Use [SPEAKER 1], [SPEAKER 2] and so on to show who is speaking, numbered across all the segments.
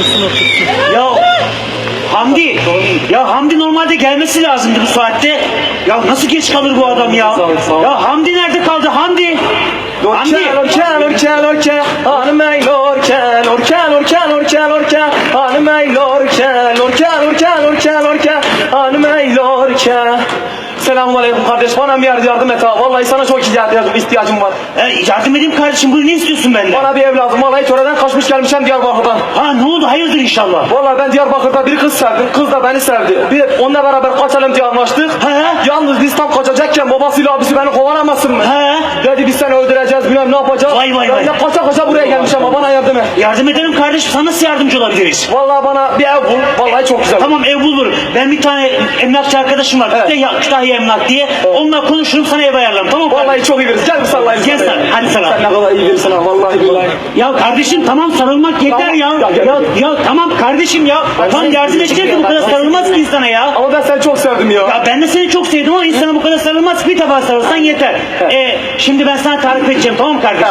[SPEAKER 1] Otursun otursun.
[SPEAKER 2] Ya Hamdi, ya Hamdi normalde gelmesi lazımdı bu saatte. Ya nasıl geç kalır bu adam ya? Ya Hamdi nerede kaldı Hamdi? Hamdi.
[SPEAKER 1] Orkel, orkel, orkel, orkel, hanım ey orkel, orkel, orkel, orkel, orkel, hanım ey orkel, orkel, orkel, orkel, orkel, hanım ey orkel. Aleyküm kardeş, bana bir yerde yardım et ha. Vallahi sana çok ihtiyacım, ihtiyacım var.
[SPEAKER 2] E, yardım edeyim kardeşim buyur ne istiyorsun benden?
[SPEAKER 1] Bana bir ev lazım. Vallahi töreden kaçmış gelmişim Diyarbakır'dan.
[SPEAKER 2] Ha ne oldu hayırdır inşallah.
[SPEAKER 1] Vallahi ben Diyarbakır'da bir kız sevdim. Kız da beni sevdi. Bir onunla beraber kaçalım diye anlaştık.
[SPEAKER 2] He.
[SPEAKER 1] Yalnız biz tam kaçacakken babasıyla abisi beni kovalamasın mı?
[SPEAKER 2] He.
[SPEAKER 1] Dedi biz seni öldüreceğiz bilmem ne yapacağız.
[SPEAKER 2] Vay, vay,
[SPEAKER 1] ben
[SPEAKER 2] vay.
[SPEAKER 1] de kaça kaça buraya gelmişim ama bana yardım et.
[SPEAKER 2] Yardım ederim kardeşim sana nasıl yardımcı olabiliriz?
[SPEAKER 1] Vallahi bana bir ev bul. Vallahi çok güzel.
[SPEAKER 2] Tamam ev bulur. Ben bir tane emlakçı arkadaşım var.
[SPEAKER 1] Evet.
[SPEAKER 2] Kütahya, Kütahya Emlak diye. Onunla konuşurum sana ev ayarlarım tamam mı?
[SPEAKER 1] Vallahi çok iyi birisin. Gel bir sallayayım.
[SPEAKER 2] Gel sen, hadi sana.
[SPEAKER 1] Sen ne kadar iyi birisin ha. Vallahi billahi.
[SPEAKER 2] Ya kardeşim tamam sarılmak yeter
[SPEAKER 1] Tamam.
[SPEAKER 2] ya.
[SPEAKER 1] Ya,
[SPEAKER 2] Ya, ya tamam kardeşim ya. Tam
[SPEAKER 1] seni
[SPEAKER 2] yardım edeceğiz ki bu kadar sarılmaz ki insana ya.
[SPEAKER 1] Ama ben seni çok sevdim ya.
[SPEAKER 2] Ya ben de seni çok sevdim ama insana bu kadar sarılmaz ki bir defa sarılsan yeter. Ee, şimdi ben sana tarif edeceğim tamam mı kardeşim?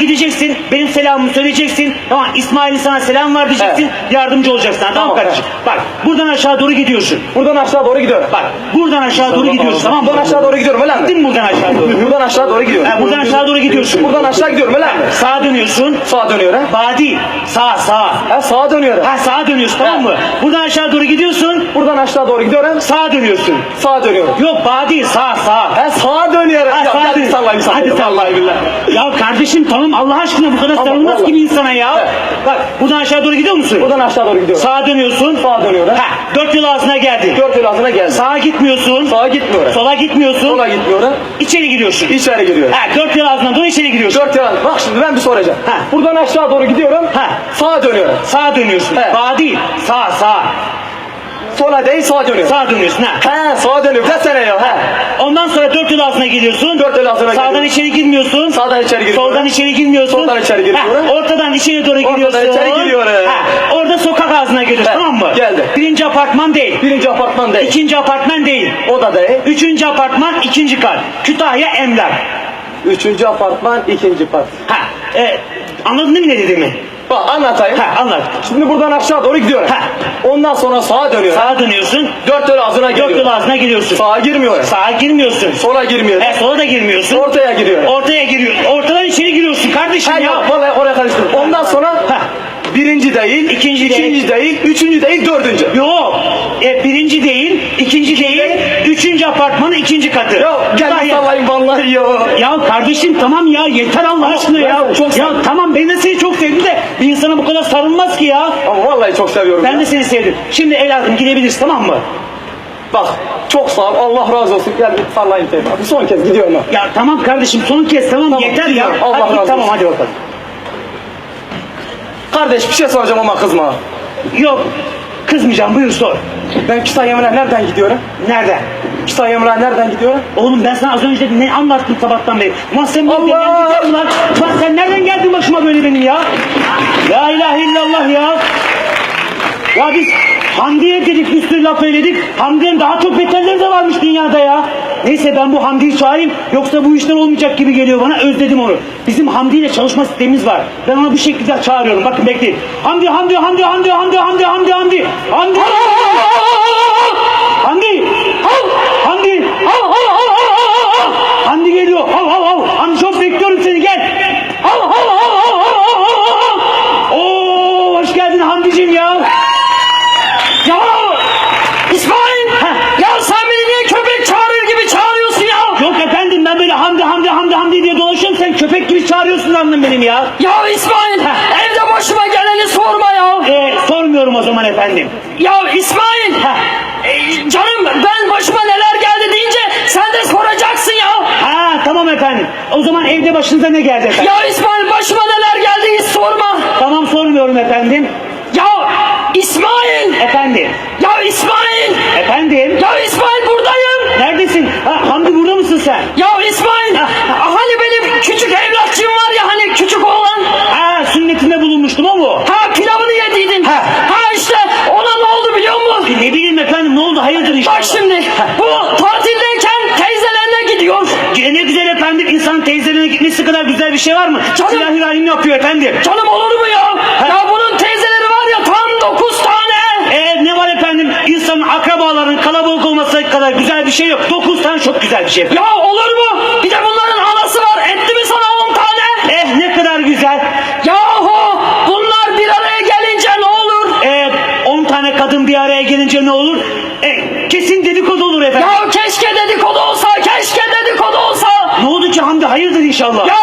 [SPEAKER 2] Gideceksin, benim selamımı söyleyeceksin. Tamam İsmail'in sana selam var diyeceksin. Yardımcı olacaksın tamam,
[SPEAKER 1] Tamam,
[SPEAKER 2] kardeşim? Bak buradan aşağı doğru gidiyorsun.
[SPEAKER 1] Buradan aşağı doğru gidiyorum.
[SPEAKER 2] Bak buradan aşağı doğru gidiyorsun tamam mı?
[SPEAKER 1] Buradan aşağı doğru gidiyorum öyle mi?
[SPEAKER 2] Gittin mi buradan aşağı doğru?
[SPEAKER 1] Buradan aşağı doğru gidiyorum.
[SPEAKER 2] Ha, buradan aşağı doğru gidiyorsun.
[SPEAKER 1] Buradan aşağı gidiyorum öyle mi?
[SPEAKER 2] Sağa dönüyorsun.
[SPEAKER 1] Sağa dönüyorum.
[SPEAKER 2] Bağ değil. Sağ sağ.
[SPEAKER 1] Ha sağa dönüyorum.
[SPEAKER 2] Ha sağa dönüyorsun tamam mı? Buradan aşağı doğru gidiyorsun.
[SPEAKER 1] Buradan aşağı doğru gidiyorum.
[SPEAKER 2] Sağa dönüyorsun.
[SPEAKER 1] Sağa dönüyorum.
[SPEAKER 2] Yok bağ değil sağ sağ.
[SPEAKER 1] Ha sağa dönüyorum.
[SPEAKER 2] Ha,
[SPEAKER 1] ya,
[SPEAKER 2] sağa
[SPEAKER 1] bir
[SPEAKER 2] dön.
[SPEAKER 1] sallayayım sana.
[SPEAKER 2] Hadi salla.
[SPEAKER 1] Vallahi billahi.
[SPEAKER 2] Ya kardeşim tamam Allah aşkına bu kadar sarılmaz ki bir insana ya.
[SPEAKER 1] Evet.
[SPEAKER 2] Bak buradan aşağı doğru gidiyor musun?
[SPEAKER 1] Buradan aşağı doğru gidiyorum.
[SPEAKER 2] Sağa dönüyorsun.
[SPEAKER 1] Sağa dönüyorum.
[SPEAKER 2] Ha, dört yol ağzına geldin.
[SPEAKER 1] Dört yıl altına geldim.
[SPEAKER 2] Sağa gitmiyorsun.
[SPEAKER 1] Sağa gitmiyorum.
[SPEAKER 2] Sola gitmiyorsun.
[SPEAKER 1] Sola gitmiyorum.
[SPEAKER 2] İçeri giriyorsun.
[SPEAKER 1] İçeri giriyorum.
[SPEAKER 2] Ha, dört yol ağzından doğru içeri giriyorsun.
[SPEAKER 1] Dört yıl Bak şimdi ben bir soracağım.
[SPEAKER 2] Ha.
[SPEAKER 1] Buradan aşağı doğru gidiyorum.
[SPEAKER 2] Ha.
[SPEAKER 1] Sağa dönüyorum.
[SPEAKER 2] Sağa dönüyorsun.
[SPEAKER 1] Evet.
[SPEAKER 2] Bağ değil. Sağ sağ.
[SPEAKER 1] Sola değil sağa dönüyorum.
[SPEAKER 2] Sağa dönüyorsun ha.
[SPEAKER 1] He sağa dönüyorum. Desene ya. He.
[SPEAKER 2] Ondan sonra dört yol ağzına geliyorsun.
[SPEAKER 1] Dört yıl altına
[SPEAKER 2] Sağdan
[SPEAKER 1] giriyorum.
[SPEAKER 2] içeri girmiyorsun.
[SPEAKER 1] Sağdan içeri giriyorum.
[SPEAKER 2] Soldan içeri girmiyorsun.
[SPEAKER 1] Soldan içeri giriyorum.
[SPEAKER 2] Ha, ortadan içeri doğru
[SPEAKER 1] Ortadan
[SPEAKER 2] giriyorsun.
[SPEAKER 1] içeri giriyorum.
[SPEAKER 2] Ha, orada sokak ağzına giriyorsun tamam mı?
[SPEAKER 1] geldi.
[SPEAKER 2] Birinci apartman değil.
[SPEAKER 1] Birinci apartman değil.
[SPEAKER 2] İkinci apartman değil.
[SPEAKER 1] O da değil.
[SPEAKER 2] Üçüncü apartman ikinci kat. Kütahya Emlak.
[SPEAKER 1] Üçüncü apartman ikinci kat.
[SPEAKER 2] Ha, e, anladın mi ne dediğimi?
[SPEAKER 1] Bak anlatayım.
[SPEAKER 2] Ha, anlat.
[SPEAKER 1] Şimdi buradan aşağı doğru gidiyorum.
[SPEAKER 2] Ha.
[SPEAKER 1] Ondan sonra sağa dönüyorum.
[SPEAKER 2] Sağa dönüyorsun.
[SPEAKER 1] Dört yol ağzına
[SPEAKER 2] Dört yol ağzına giriyorsun.
[SPEAKER 1] Sağa girmiyorum.
[SPEAKER 2] Sağa girmiyorsun.
[SPEAKER 1] Sola girmiyorum.
[SPEAKER 2] E, sola da girmiyorsun.
[SPEAKER 1] Ortaya giriyorum.
[SPEAKER 2] Ortaya giriyorsun. Ortadan içeri giriyorsun kardeşim
[SPEAKER 1] Ha,
[SPEAKER 2] ya.
[SPEAKER 1] yok, vallahi oraya karıştırdım. Ondan sonra
[SPEAKER 2] Ha.
[SPEAKER 1] Birinci değil,
[SPEAKER 2] İkinci değil.
[SPEAKER 1] ikinci değil, üçüncü değil, dördüncü.
[SPEAKER 2] Yok. E, birinci değil, ikinci değil, üçüncü apartmanın ikinci katı.
[SPEAKER 1] Ya gel sallayayım vallahi ya.
[SPEAKER 2] Ya kardeşim tamam ya yeter Allah aşkına
[SPEAKER 1] ben
[SPEAKER 2] ya.
[SPEAKER 1] seni çok
[SPEAKER 2] ya tamam ben de seni çok sevdim de bir insana bu kadar sarılmaz ki ya.
[SPEAKER 1] Ama vallahi çok seviyorum.
[SPEAKER 2] Ben
[SPEAKER 1] ya.
[SPEAKER 2] de seni sevdim. Şimdi evladım gidebiliriz tamam mı?
[SPEAKER 1] Bak çok sağ ol. Allah razı olsun. Gel bir sallayayım tekrar. Son kez gidiyorum ha.
[SPEAKER 2] Ya tamam kardeşim son kez tamam,
[SPEAKER 1] Tamam,
[SPEAKER 2] yeter ya.
[SPEAKER 1] Allah
[SPEAKER 2] hadi,
[SPEAKER 1] razı
[SPEAKER 2] tamam
[SPEAKER 1] olsun.
[SPEAKER 2] hadi bakalım.
[SPEAKER 1] Kardeş bir şey soracağım ama kızma.
[SPEAKER 2] Yok kızmayacağım buyur sor.
[SPEAKER 1] Ben Kütahya Emre nereden gidiyorum?
[SPEAKER 2] Nerede?
[SPEAKER 1] Kütahya Emre nereden gidiyorum?
[SPEAKER 2] Oğlum ben sana az önce ne anlattım sabahtan beri. Ulan sen
[SPEAKER 1] Allah!
[SPEAKER 2] nereden lan? Ulan sen nereden geldin başıma böyle benim ya? La ilahe illallah ya. Ya biz Hamdi'ye dedik bir sürü laf söyledik. Hamdi'nin daha çok beterleri de varmış dünyada ya. Neyse ben bu Hamdi'yi çağırayım. Yoksa bu işler olmayacak gibi geliyor bana. Özledim onu. Bizim Hamdi ile çalışma sistemimiz var. Ben onu bir şekilde çağırıyorum. Bakın bekleyin. Hamdi, Hamdi, Hamdi, Hamdi, Hamdi, Hamdi, Hamdi, Hamdi. Hamdi. Hamdi. Hamdi. Hamdi geliyor. Hamdi çok bekliyorum seni gel. Hav hav hav hav hav hav hav. Oo hoş geldin Hamdi'cim ya. Ya İsmail. Ya sen beni niye köpek çağırır gibi çağırıyorsun ya? Yok efendim ben böyle Hamdi Hamdi Hamdi Hamdi diye dolaşıyorum sen köpek gibi çağırıyorsun annem benim ya.
[SPEAKER 3] Ya İsmail evde başıma geleni sorma ya.
[SPEAKER 2] Ee, sormuyorum o zaman efendim.
[SPEAKER 3] Ya İsmail e, canım ben başıma neler geldi deyince sen de soracaksın ya.
[SPEAKER 2] Ha tamam efendim. O zaman evde başınıza ne geldi efendim?
[SPEAKER 3] Ya İsmail başıma neler geldi hiç sorma.
[SPEAKER 2] Tamam sormuyorum efendim.
[SPEAKER 3] Ya İsmail.
[SPEAKER 2] Efendim.
[SPEAKER 3] Ya İsmail.
[SPEAKER 2] Efendim. kadar güzel bir şey var mı?
[SPEAKER 3] Canım,
[SPEAKER 2] Silahi rahim yapıyor efendim.
[SPEAKER 3] Canım olur mu ya? Ha. Ya bunun teyzeleri var ya
[SPEAKER 2] tam dokuz tane.
[SPEAKER 3] Ee ne var efendim? İnsanın akrabaların
[SPEAKER 2] kalabalık olması kadar güzel
[SPEAKER 3] bir şey
[SPEAKER 2] yok. Dokuz tane çok güzel bir şey.
[SPEAKER 3] Ya olur mu? Bir de hayırdır inşallah.
[SPEAKER 2] Ya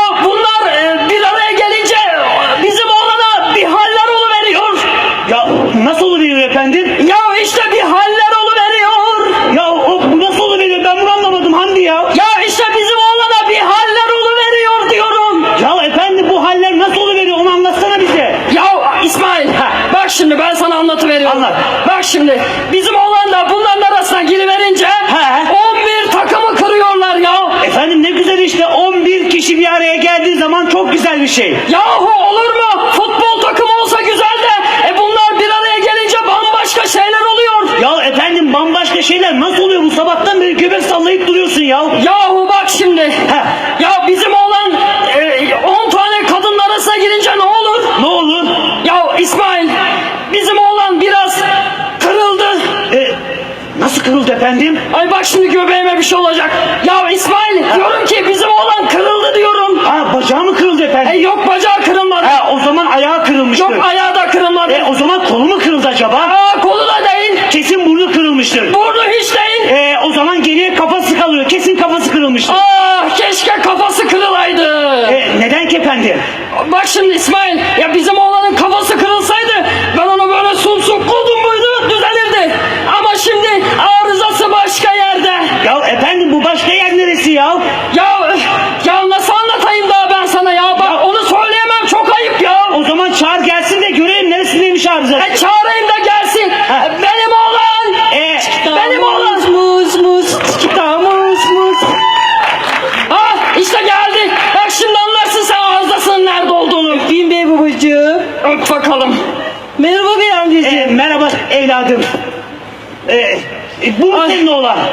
[SPEAKER 3] Bak şimdi göbeğime bir şey olacak. Ya İsmail diyorum ki bizim oğlan kırıldı diyorum.
[SPEAKER 2] Ha bacağı mı kırıldı efendim?
[SPEAKER 3] E yok bacağı kırılmadı.
[SPEAKER 2] Ha o zaman ayağı kırılmıştır.
[SPEAKER 3] Yok ayağı da kırılmadı.
[SPEAKER 2] E o zaman kolu mu kırıldı acaba?
[SPEAKER 3] Ha kolu da değil.
[SPEAKER 2] Kesin burnu kırılmıştır.
[SPEAKER 3] Burnu hiç değil.
[SPEAKER 2] E o zaman geriye kafası kalıyor. Kesin kafası kırılmıştır.
[SPEAKER 3] Ah keşke kafası kırılaydı.
[SPEAKER 2] E neden ki efendim?
[SPEAKER 3] Bak şimdi İsmail ya bizim oğlan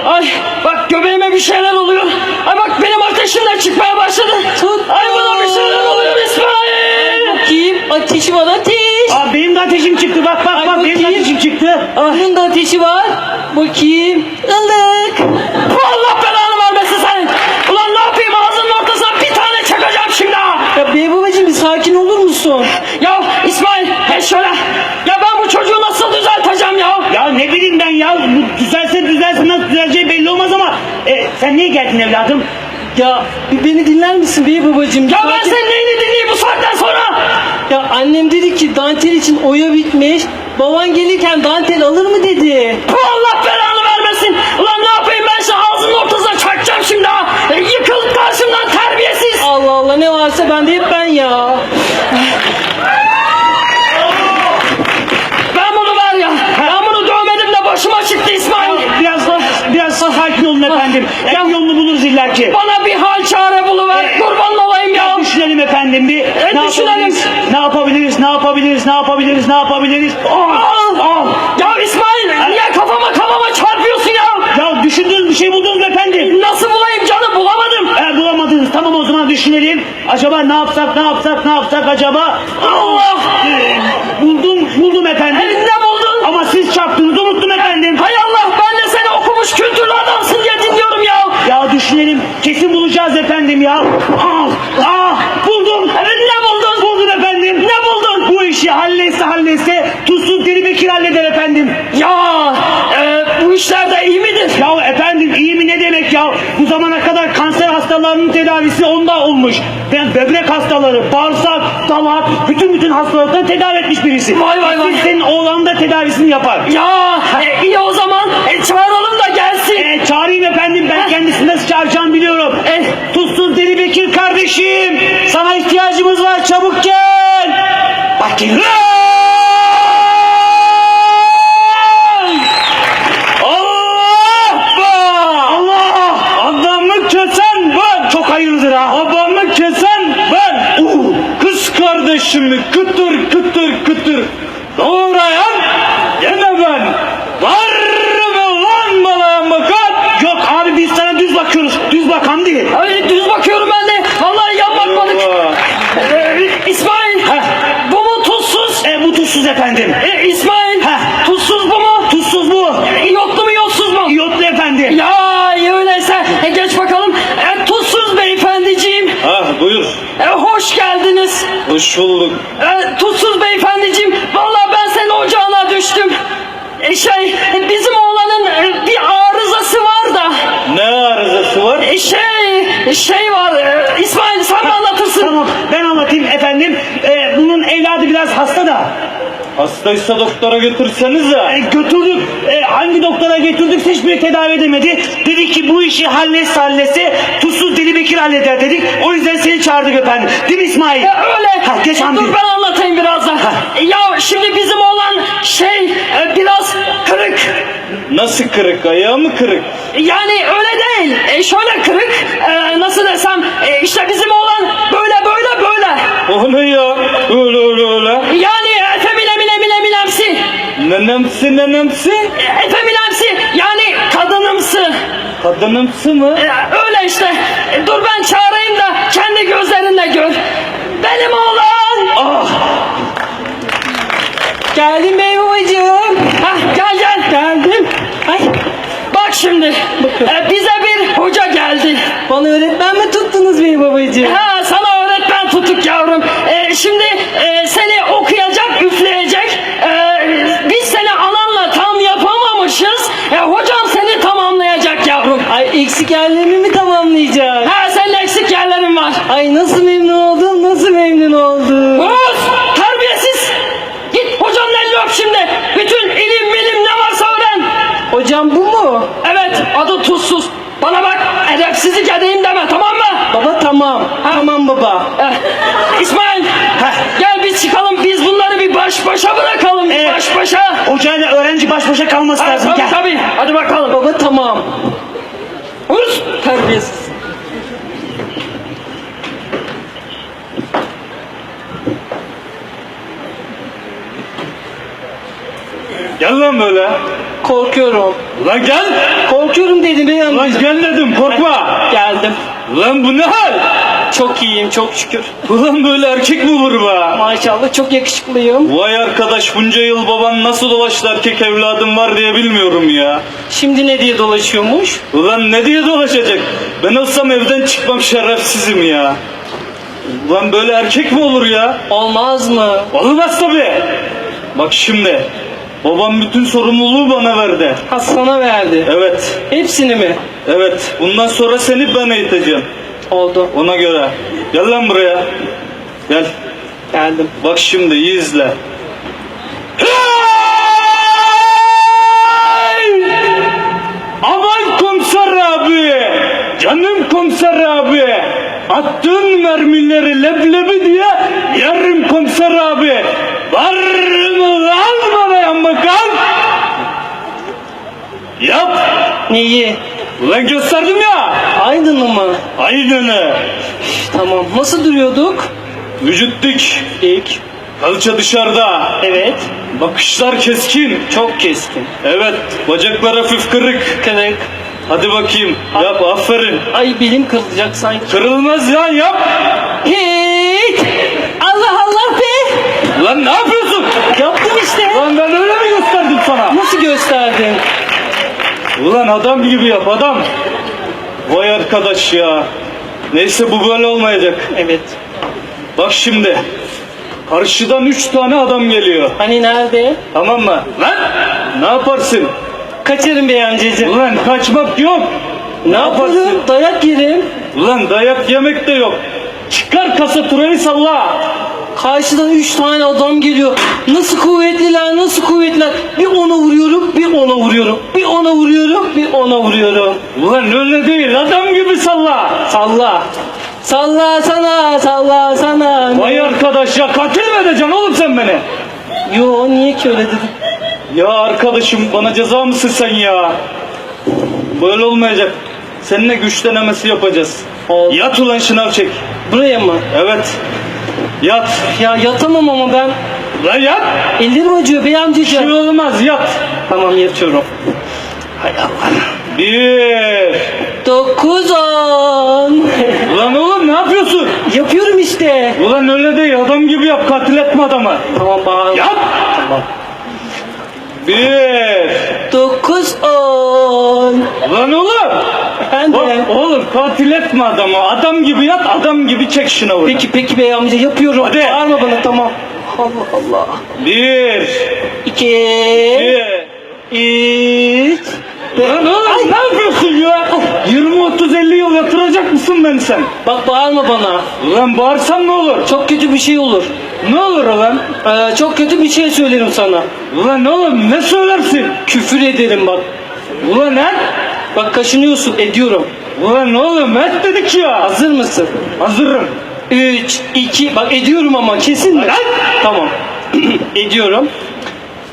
[SPEAKER 3] Ay bak göbeğime bir şeyler oluyor. Ay bak benim ateşimden çıkmaya başladı.
[SPEAKER 4] Tut.
[SPEAKER 3] Ay buna bir şeyler oluyor İsmail.
[SPEAKER 4] Bakayım ateşim var ateş.
[SPEAKER 2] Aa, benim de ateşim çıktı bak bak
[SPEAKER 4] Ay,
[SPEAKER 2] bak bakayım. benim de ateşim çıktı. Ay.
[SPEAKER 4] Bunun da ateşi var. Bakayım. Ilık.
[SPEAKER 3] Allah belanı vermesin senin. Ulan ne yapayım ağzının ortasına bir tane çakacağım şimdi ha.
[SPEAKER 4] Ya bey bir sakin olur musun?
[SPEAKER 2] güzelsin düzeleceği şey belli olmaz ama e, sen niye geldin evladım?
[SPEAKER 4] Ya beni dinler misin bey babacığım?
[SPEAKER 3] Ya ben
[SPEAKER 4] Dantel-
[SPEAKER 3] senin neyini dinleyeyim bu saatten sonra?
[SPEAKER 4] Ya annem dedi ki dantel için oya bitmiş. Baban gelirken dantel alır mı dedi.
[SPEAKER 3] Bu Allah belanı vermesin. Ulan ne yapayım ben şu ağzının ortasına çakacağım şimdi ha. E, yıkıl karşımdan terbiyesiz.
[SPEAKER 4] Allah Allah ne varsa bende hep ben
[SPEAKER 2] Acaba ne yapsak ne yapsak ne yapsak acaba?
[SPEAKER 3] Allah!
[SPEAKER 2] hastalıktan tedavi etmiş birisi.
[SPEAKER 3] Vay vay vay.
[SPEAKER 2] Senin oğlan da tedavisini yapar.
[SPEAKER 3] Ya e, iyi o zaman e, çağıralım da gelsin.
[SPEAKER 2] E, çağırayım efendim ben kendisini nasıl çağıracağımı biliyorum.
[SPEAKER 3] E,
[SPEAKER 2] tutsun Deli Bekir kardeşim. Sana ihtiyacımız var çabuk gel. efendim.
[SPEAKER 3] E İsmail.
[SPEAKER 2] Heh.
[SPEAKER 3] Tuzsuz bu mu? Tuzsuz
[SPEAKER 2] bu.
[SPEAKER 3] E, mu
[SPEAKER 2] yotsuz
[SPEAKER 3] mu? Yotlu efendim.
[SPEAKER 2] Ya iyi öyleyse
[SPEAKER 3] e, geç bakalım. E, tuzsuz
[SPEAKER 2] beyefendiciğim. Ah
[SPEAKER 3] buyur. E, hoş geldiniz.
[SPEAKER 4] Hoş bulduk.
[SPEAKER 3] E, tuzsuz beyefendiciğim. Valla ben senin ocağına düştüm. E, şey e, bizim oğlanın e, bir arızası var da.
[SPEAKER 4] Ne arızası var?
[SPEAKER 3] E, şey e,
[SPEAKER 2] şey var
[SPEAKER 4] Hastaysa doktora götürseniz
[SPEAKER 2] Ee, götürdük. Ee, hangi doktora götürdük hiçbiri tedavi edemedi. Dedi ki bu işi halletse halletse tuzsuz Deli Bekir halleder dedik. O yüzden seni çağırdık efendim. Değil mi İsmail?
[SPEAKER 3] E, öyle.
[SPEAKER 2] Ha, geç
[SPEAKER 3] E,
[SPEAKER 2] Hamdi.
[SPEAKER 3] Dur ben anlatayım biraz da. E, ya şimdi bizim oğlan şey, e, biraz kırık.
[SPEAKER 4] Nasıl kırık? Ayağı mı kırık?
[SPEAKER 3] Yani öyle değil. E, şöyle kırık. e, nasıl desem, e, işte bizim oğlan böyle böyle böyle.
[SPEAKER 4] O ne ya? Öyle öyle öyle.
[SPEAKER 3] Yani
[SPEAKER 4] Nenemsi nenemsi?
[SPEAKER 3] E, yani kadınımsı.
[SPEAKER 4] Kadınımsı mı?
[SPEAKER 3] E, öyle işte. E, dur ben çağırayım da kendi gözlerinle gör. Benim oğlan.
[SPEAKER 4] Ah!
[SPEAKER 3] Geldim bey babacığım. Hah, gel gel. Geldim. Ay. Bak şimdi e, bize bir hoca geldi.
[SPEAKER 5] Bana öğretmen mi tuttunuz bey babacığım?
[SPEAKER 3] Ha sana öğretmen tuttuk yavrum. E, şimdi e, seni okuyacak, üfleyecek. E, biz seni ananla tam yapamamışız. E, hocam seni tamamlayacak yavrum.
[SPEAKER 5] Ay eksik yerlerimi mi tamamlayacak?
[SPEAKER 3] Ha senin eksik yerlerin var.
[SPEAKER 5] Ay nasıl memnun oldum, nasıl memnun oldum.
[SPEAKER 3] Oğuz terbiyesiz. Git hocanın elini öp şimdi. Bütün ilim bilim ne varsa öğren.
[SPEAKER 5] Hocam bu
[SPEAKER 3] adı tuzsuz. Bana bak edepsizlik edeyim deme tamam mı?
[SPEAKER 5] Baba tamam. Tamam baba.
[SPEAKER 3] Eh, İsmail gel biz çıkalım biz bunları bir baş başa bırakalım
[SPEAKER 2] Evet.
[SPEAKER 3] baş başa.
[SPEAKER 2] Hocayla öğrenci baş başa kalması
[SPEAKER 3] Ha,
[SPEAKER 2] lazım.
[SPEAKER 3] tabii
[SPEAKER 2] Gel.
[SPEAKER 3] tabii hadi bakalım.
[SPEAKER 5] Baba tamam.
[SPEAKER 3] Hız.
[SPEAKER 5] Terbiyesiz.
[SPEAKER 4] Gel lan böyle.
[SPEAKER 5] Korkuyorum.
[SPEAKER 4] Lan gel.
[SPEAKER 5] Korkuyorum dedim bey
[SPEAKER 4] Lan
[SPEAKER 5] amca.
[SPEAKER 4] gel dedim korkma.
[SPEAKER 5] Geldim.
[SPEAKER 4] Lan bu ne hal?
[SPEAKER 5] Çok iyiyim, çok şükür.
[SPEAKER 4] Ulan böyle erkek mi olur be?
[SPEAKER 5] Maşallah çok yakışıklıyım.
[SPEAKER 4] Vay arkadaş bunca yıl baban nasıl dolaştı erkek evladım var diye bilmiyorum ya.
[SPEAKER 5] Şimdi ne diye dolaşıyormuş?
[SPEAKER 4] Ulan ne diye dolaşacak? Ben olsam evden çıkmam şerefsizim ya. Ulan böyle erkek mi olur ya?
[SPEAKER 5] Olmaz mı?
[SPEAKER 4] Olmaz tabi. Bak şimdi. Babam bütün sorumluluğu bana verdi.
[SPEAKER 5] Ha sana verdi.
[SPEAKER 4] Evet.
[SPEAKER 5] Hepsini mi?
[SPEAKER 4] Evet. Bundan sonra seni ben eğiteceğim.
[SPEAKER 5] Oldu.
[SPEAKER 4] Ona göre. Gel lan buraya. Gel.
[SPEAKER 5] Geldim.
[SPEAKER 4] Bak şimdi iyi izle. Aman komiser abi! Canım komiser abi! Attığın mermileri leblebi diye yerim komiser abi! Var mı lan bana bakan? Yap!
[SPEAKER 5] Neyi?
[SPEAKER 4] Ulan gösterdim ya!
[SPEAKER 5] Aydın'ı mı?
[SPEAKER 4] Aynını!
[SPEAKER 5] Tamam. Nasıl duruyorduk?
[SPEAKER 4] Vücut dik,
[SPEAKER 5] İlk.
[SPEAKER 4] kalça dışarıda,
[SPEAKER 5] Evet.
[SPEAKER 4] bakışlar keskin.
[SPEAKER 5] Çok keskin.
[SPEAKER 4] Evet, bacaklar hafif kırık.
[SPEAKER 5] Kırık.
[SPEAKER 4] Hadi bakayım, yap aferin.
[SPEAKER 5] Ay belim kırılacak sanki.
[SPEAKER 4] Kırılmaz ya, yap.
[SPEAKER 5] Hiç. Allah Allah be.
[SPEAKER 4] Lan ne yapıyorsun?
[SPEAKER 5] Yaptım işte.
[SPEAKER 4] Lan ben öyle mi gösterdim sana?
[SPEAKER 5] Nasıl gösterdin?
[SPEAKER 4] Ulan adam gibi yap adam. Vay arkadaş ya. Neyse bu böyle olmayacak.
[SPEAKER 5] Evet.
[SPEAKER 4] Bak şimdi. Karşıdan üç tane adam geliyor.
[SPEAKER 5] Hani nerede?
[SPEAKER 4] Tamam mı? Lan ne yaparsın?
[SPEAKER 5] Kaçarım bey amcacığım.
[SPEAKER 4] Ulan kaçmak yok.
[SPEAKER 5] Ne yaparım? Dayak yerim.
[SPEAKER 4] Ulan dayak yemek de yok. Çıkar kasaturayı salla.
[SPEAKER 5] Karşıdan üç tane adam geliyor. Nasıl kuvvetliler, nasıl kuvvetliler. Bir ona vuruyorum, bir ona vuruyorum. Bir ona vuruyorum, bir ona vuruyorum.
[SPEAKER 4] Ulan öyle değil adam gibi salla.
[SPEAKER 5] Salla. Salla sana, salla sana.
[SPEAKER 4] Vay arkadaş ya katil mi edeceksin oğlum sen beni?
[SPEAKER 5] Yo niye ki öyle dedin?
[SPEAKER 4] Ya arkadaşım bana ceza mısın sen ya? Böyle olmayacak. Seninle güç denemesi yapacağız.
[SPEAKER 5] Oldu.
[SPEAKER 4] Yat ulan şınav çek.
[SPEAKER 5] Buraya mı?
[SPEAKER 4] Evet. Yat.
[SPEAKER 5] Ya yatamam ama ben.
[SPEAKER 4] Lan yat.
[SPEAKER 5] Ellerim acıyor bey amcacığım.
[SPEAKER 4] şey olmaz yat.
[SPEAKER 5] Tamam yatıyorum. Hay Allah.
[SPEAKER 4] Bir.
[SPEAKER 5] Dokuz on.
[SPEAKER 4] Ulan oğlum ne yapıyorsun?
[SPEAKER 5] Yapıyorum işte.
[SPEAKER 4] Ulan öyle değil adam gibi yap katil etme adamı.
[SPEAKER 5] Tamam bağır.
[SPEAKER 4] Yat.
[SPEAKER 5] Tamam.
[SPEAKER 4] Bir.
[SPEAKER 5] Dokuz, on.
[SPEAKER 2] Lan oğlum.
[SPEAKER 5] Efendim?
[SPEAKER 2] O- oğlum katil etme adamı. Adam gibi yat adam gibi çek şınavını.
[SPEAKER 5] Peki peki bey amca yapıyorum.
[SPEAKER 2] Hadi.
[SPEAKER 5] Bağırma bana tamam. Allah Allah.
[SPEAKER 2] Bir.
[SPEAKER 5] İki.
[SPEAKER 2] Bir.
[SPEAKER 5] Üç.
[SPEAKER 2] Lan oğlum ne yapıyorsun ya? 20 30 50 yıl yatıracak mısın beni sen?
[SPEAKER 5] Bak bağırma bana.
[SPEAKER 2] Ulan bağırsam ne olur?
[SPEAKER 5] Çok kötü bir şey olur.
[SPEAKER 2] Ne olur ulan?
[SPEAKER 5] Ee, çok kötü bir şey söylerim sana.
[SPEAKER 2] Ulan oğlum ne söylersin?
[SPEAKER 5] Küfür ederim bak.
[SPEAKER 2] Ulan et.
[SPEAKER 5] Bak kaşınıyorsun ediyorum.
[SPEAKER 2] Ulan oğlum et dedik ya.
[SPEAKER 5] Hazır mısın?
[SPEAKER 2] Hazırım.
[SPEAKER 5] 3, 2, bak ediyorum ama kesin mi?
[SPEAKER 2] Lan!
[SPEAKER 5] Tamam. ediyorum.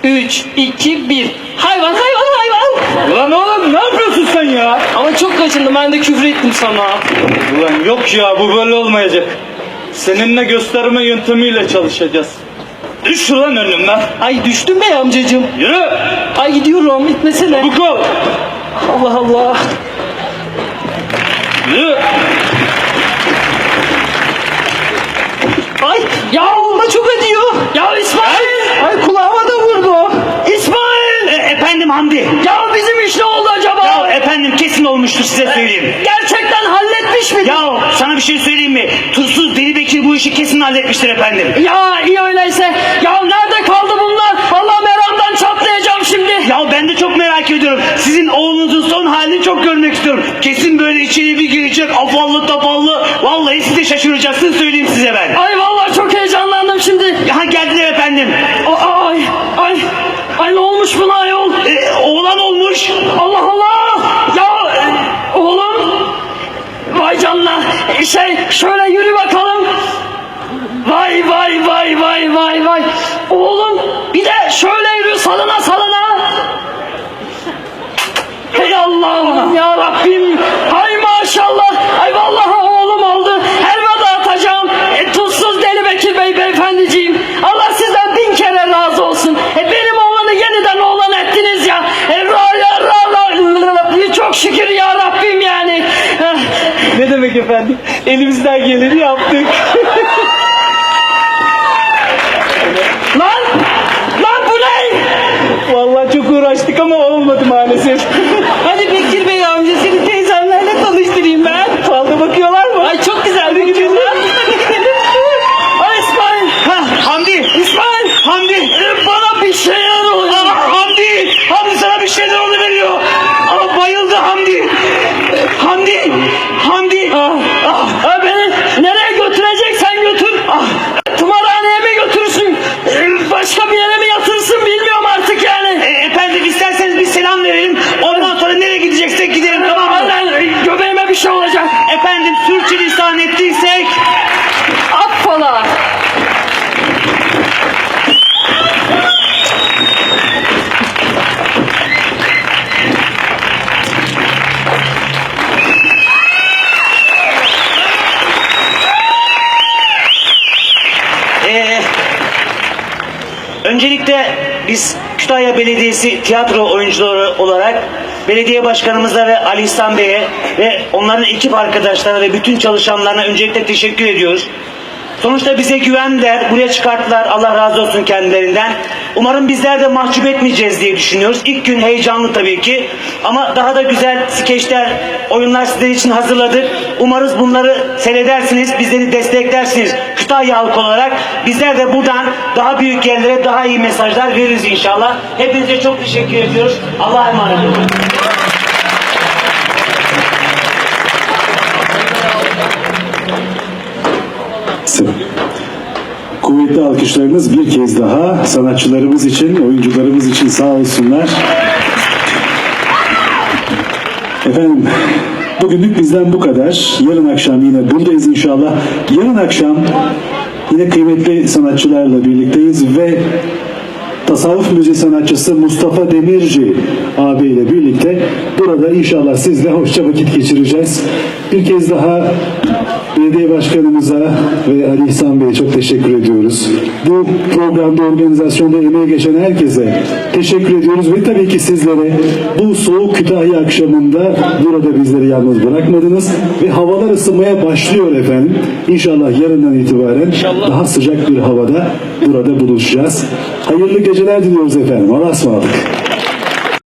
[SPEAKER 5] 3, 2, 1. Hayvan, hayvan, hayvan.
[SPEAKER 2] Ulan oğlum ne yapıyorsun sen ya?
[SPEAKER 5] Ama çok kaçındım ben de küfür ettim sana.
[SPEAKER 2] Ulan yok ya bu böyle olmayacak. Seninle gösterme yöntemiyle çalışacağız. Düş ulan önümden.
[SPEAKER 5] Ay düştüm bey amcacığım.
[SPEAKER 2] Yürü.
[SPEAKER 5] Ay gidiyorum gitmesene.
[SPEAKER 2] Çabuk ol.
[SPEAKER 5] Allah Allah.
[SPEAKER 2] Yürü.
[SPEAKER 5] Ay ya olma çok acıyor.
[SPEAKER 3] Ya İsmail!
[SPEAKER 5] Ay.
[SPEAKER 3] İsmail!
[SPEAKER 2] E, efendim Hamdi.
[SPEAKER 3] Ya bizim iş ne oldu acaba?
[SPEAKER 2] Ya efendim kesin olmuştur size söyleyeyim.
[SPEAKER 3] Gerçekten halletmiş mi?
[SPEAKER 2] Ya sana bir şey söyleyeyim mi? Tursuz Deli Bekir bu işi kesin halletmiştir efendim.
[SPEAKER 3] Ya iyi öyleyse. Ya nerede kaldı bunlar? Vallahi meramdan çatlayacağım şimdi.
[SPEAKER 2] Ya ben de çok merak ediyorum. Sizin oğlunuzun son halini çok görmek istiyorum. Kesin böyle içeri bir girecek afallı tafallı. Vallahi siz de şaşıracaksınız söyleyeyim size ben.
[SPEAKER 3] Ay vallahi çok heyecanlandım şimdi.
[SPEAKER 2] Ha geldiler efendim.
[SPEAKER 3] Ay ay ay ne olmuş buna ayol?
[SPEAKER 2] Ee, oğlan olmuş.
[SPEAKER 3] Allah Allah! Ya e, oğlum vay canına E, şey şöyle yürü bakalım. Vay vay vay vay vay vay. Oğlum bir de şöyle yürü salına salına. Hey Allah'ım ya Rabbim. Hay maşallah. Ay vallahi oğlum oldu. Helva dağıtacağım. E, tuzsuz deli Bekir Bey beyefendiciğim. Allah sizden bin kere razı olsun. E, benim oğlanı yeniden oğlan ettiniz ya. E, ra, ya, ra, ra, çok şükür ya Rabbim yani.
[SPEAKER 5] Ne demek efendim? Elimizden geleni yaptık.
[SPEAKER 3] Lan! Lan bu ne?
[SPEAKER 5] Vallahi çok uğraştık ama olmadı maalesef.
[SPEAKER 2] Kütahya Belediyesi tiyatro oyuncuları olarak belediye başkanımıza ve Ali İhsan Bey'e ve onların ekip arkadaşlarına ve bütün çalışanlarına öncelikle teşekkür ediyoruz. Sonuçta bize güvendiler, buraya çıkarttılar. Allah razı olsun kendilerinden. Umarım bizler de mahcup etmeyeceğiz diye düşünüyoruz. İlk gün heyecanlı tabii ki. Ama daha da güzel skeçler, oyunlar sizler için hazırladık. Umarız bunları seyredersiniz, bizleri desteklersiniz. Kütahya halkı olarak bizler de buradan daha büyük yerlere daha iyi mesajlar veririz inşallah. Hepinize çok teşekkür ediyoruz. Allah'a emanet olun.
[SPEAKER 6] Kuvvetli alkışlarınız bir kez daha sanatçılarımız için, oyuncularımız için sağ olsunlar. Efendim, bugünlük bizden bu kadar. Yarın akşam yine buradayız inşallah. Yarın akşam yine kıymetli sanatçılarla birlikteyiz ve tasavvuf müziği sanatçısı Mustafa Demirci abi ile birlikte burada inşallah sizle hoşça vakit geçireceğiz. Bir kez daha belediye başkanımıza ve Ali İhsan Bey'e çok teşekkür ediyoruz. Bu programda organizasyonda emeği geçen herkese teşekkür ediyoruz ve tabii ki sizlere bu soğuk Kütahya akşamında burada bizleri yalnız bırakmadınız ve havalar ısınmaya başlıyor efendim. İnşallah yarından itibaren daha sıcak bir havada burada buluşacağız. Hayırlı geceler diliyoruz efendim. Allah'a ısmarladık.